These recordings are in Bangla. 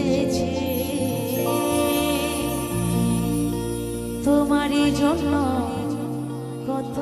এসেছে। তোমারই জন্য কত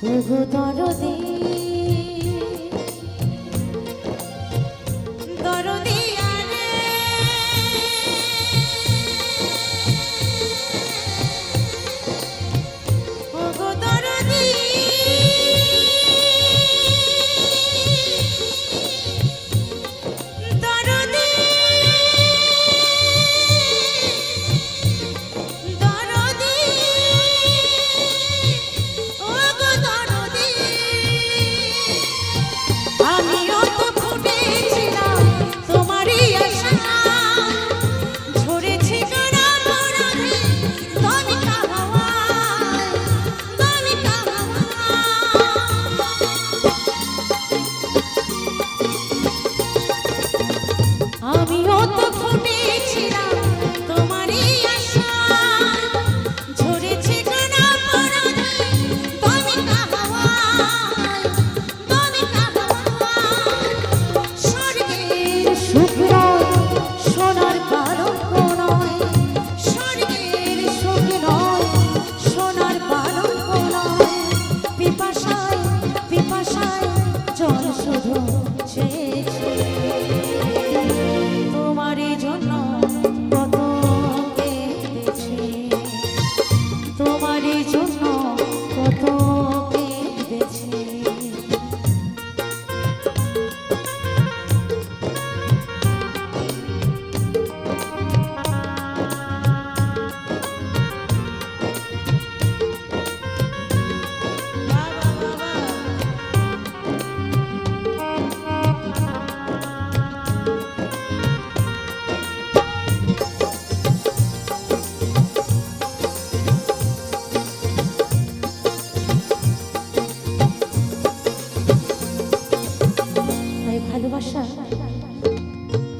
我不堕入地。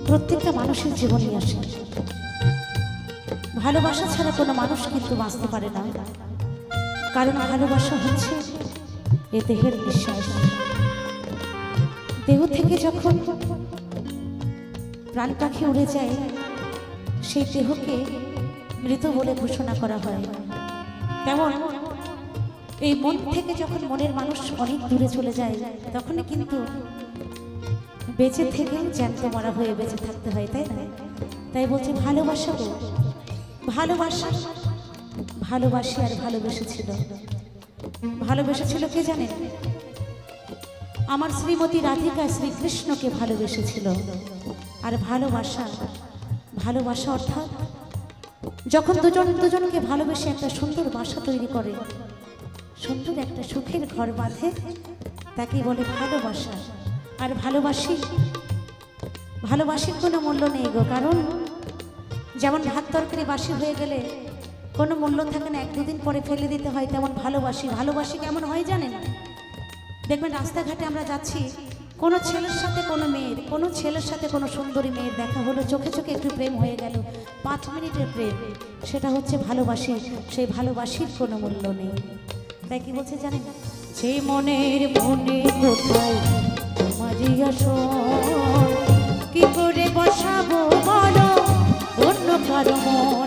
প্রত্যেকটা মানুষের জীবনে আসে। ভালোবাসা ছাড়া কোনো মানুষ কিন্তু বাঁচতে পারে না। কারণ ভালোবাসা হচ্ছে এ দেহের বিশ্বাস দেহ থেকে যখন প্রাণ পাখি উড়ে যায়, সেই দেহকে মৃত বলে ঘোষণা করা হয়। তেমন এই মন থেকে যখন মনের মানুষ অনেক দূরে চলে যায়, তখনই কিন্তু বেঁচে থেকেও জ্যান্ত মারা হয়ে বেঁচে থাকতে হয়, তাই না? তাই বলছি, ভালোবাসা গো, ভালোবাসা, ভালোবাসি আর ভালোবেসে ছিল ভালোবেসেছিল। ভালোবেসেছিল কে জানেন আমার শ্রীমতী রাধিকা শ্রীকৃষ্ণকে ভালোবেসেছিল। আর ভালোবাসা ভালোবাসা অর্থাৎ যখন দুজন দুজনকে ভালোবেসে একটা সুন্দর বাসা তৈরি করে, সুন্দর একটা সুখের ঘর বাঁধে, তাকে বলে ভালোবাসা। আর ভালোবাসি, ভালোবাসির কোনো মূল্য নেই গো, কারণ যেমন ভাত তরকারি বাসি হয়ে গেলে কোনো মূল্য থাকে না, এক দুদিন পরে ফেলে দিতে হয়, তেমন ভালোবাসি। ভালোবাসি কেমন হয় জানেন? দেখবেন রাস্তাঘাটে আমরা যাচ্ছি কোনো ছেলের সাথে কোনো মেয়ের, কোনো ছেলের সাথে কোনো সুন্দরী মেয়ের দেখা হলো, চোখে চোখে একটু প্রেম হয়ে গেল। পাঁচ মিনিটের প্রেম, সেটা হচ্ছে ভালোবাসি সেই ভালোবাসির কোনো মূল্য নেই। তাই কি বলছে জানেন? যে মনের মনে কোথায় কি করে বসাবো বলো? অন্য কারও মন